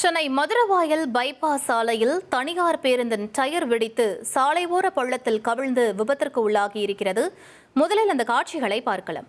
Chennai Maduravoyal bypass சாலையில் தனியார் பேருந்தின் டயர் வெடித்து சாலையோர பள்ளத்தில் கவிழ்ந்து விபத்திற்கு உள்ளாகி இருக்கிறது முதலில் அந்த காட்சிகளை பார்க்கலாம்.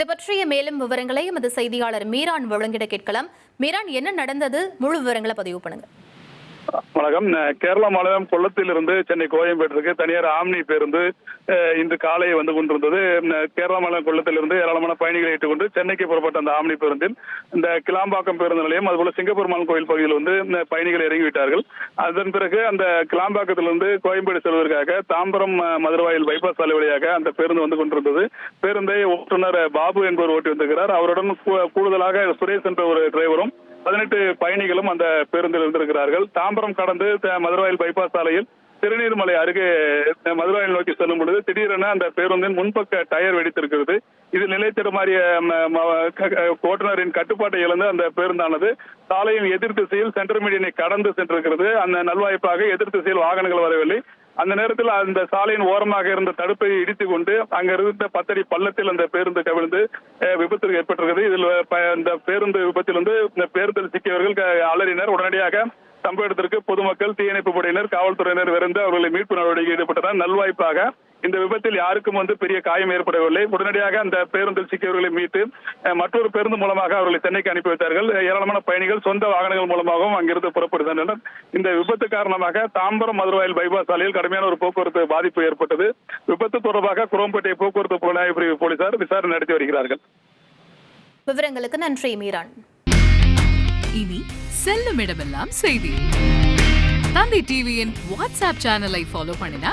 இது பற்றிய மேலும் விவரங்களை எமது செய்தியாளர் மீரான் வழங்கிட கேட்கலாம். மீரான் என்ன நடந்தது? முழு விவரங்களை பதிவு பண்ணுங்க. வணக்கம். கேரள மாநிலம் கொல்லத்திலிருந்து சென்னை கோயம்பேட்டிற்கு தனியார் ஆம்னி பேருந்து இன்று காலை வந்து கொண்டிருந்தது. கேரள மாநிலம் கொல்லத்திலிருந்து ஏராளமான பயணிகளை ஏற்றுக்கொண்டு சென்னைக்கு புறப்பட்ட அந்த ஆம்னி பேருந்தில் இந்த கிளாம்பாக்கம் பேருந்து நிலையம் அதுபோல சிங்கப்பெருமான் கோயில் பகுதியில் வந்து இந்த பயணிகள் இறங்கிவிட்டார்கள். அதன் பிறகு அந்த கிளாம்பாக்கத்திலிருந்து கோயம்பேடு செல்வதற்காக தாம்பரம் மதுரவாயில் பைபாஸ் சாலை வழியாக அந்த பேருந்து வந்து கொண்டிருந்தது. பேருந்தை ஓட்டுநர் பாபு என்பவர் ஓட்டி வந்திருக்கிறார். அவருடன் கூடுதலாக சுரேஷ் என்ற ஒரு டிரைவரும் பதினெட்டு பயணிகளும் அந்த பேருந்தில் இருந்திருக்கிறார்கள். தாம்பரம் கடந்து த- பைபாஸ் சாலையில் திருநீர்மலை அருகே மதுராயில் நோக்கி செல்லும் பொழுது திடீரென அந்த பேருந்தின் முன்பக்க டயர் வெடித்திருக்கிறது. இது நிலைத்திருமாறிய ம- ஓட்டுநரின் கட்டுப்பாட்டை இழந்து அந்த பேருந்தானது சாலையின் எதிர் திசையில் சென்டர் மீடியனை கடந்து சென்றிருக்கிறது. அந்த நல்வாய்ப்பாக எதிர் திசையில் வாகனங்கள் வரவில்லை. அந்த நேரத்தில் அந்த சாலையின் ஓரமாக இருந்த தடுப்பை இடித்துக் கொண்டு அங்க இருந்த பத்தடி பள்ளத்தில் அந்த பேருந்து கவிழ்ந்து விபத்து ஏற்பட்டிருக்கிறது. இதில் இந்த பேருந்து விபத்தில் வந்து இந்த பேருந்தில் சிக்கியவர்கள் க- அலறினர். உடனடியாக சம்பவ இடத்திற்கு பொதுமக்கள் தீயணைப்பு படையினர் காவல்துறையினர் விரைந்து அவர்களை மீட்பு நடவடிக்கை ஈடுபட்டனர். நல்வாய்ப்பாக இந்த விபத்தில் யாருக்கும் வந்து பெரிய காயம் ஏற்படவில்லை. உடனடியாக அந்த பேருந்தில் சிக்கியவர்களை மீட்டு மற்றொரு பேருந்து மூலமாக அவர்களை சென்னைக்கு அனுப்பி வைத்தார்கள். ஏராளமான பயணிகள் சொந்த வாகனங்கள் மூலமாகவும் அங்கிருந்து புறப்பட்டு சென்றனர் இந்த விபத்து காரணமாக தாம்பரம் மதுரவாயல் பைபாஸ் சாலையில் கடுமையான ஒரு போக்குவரத்து பாதிப்பு ஏற்பட்டது. விபத்து தொடர்பாக குரோம்பேட்டை போக்குவரத்து புலனாய்வு பிரிவு போலீசார் விசாரணை நடத்தி வருகிறார்கள். விவரங்களுக்கு நன்றி மீரான். இனி செல்லும் இடமெல்லாம் செய்தி. தந்தை டிவியின் வாட்ஸ்அப் சேனலை ஃபாலோ பண்ணினா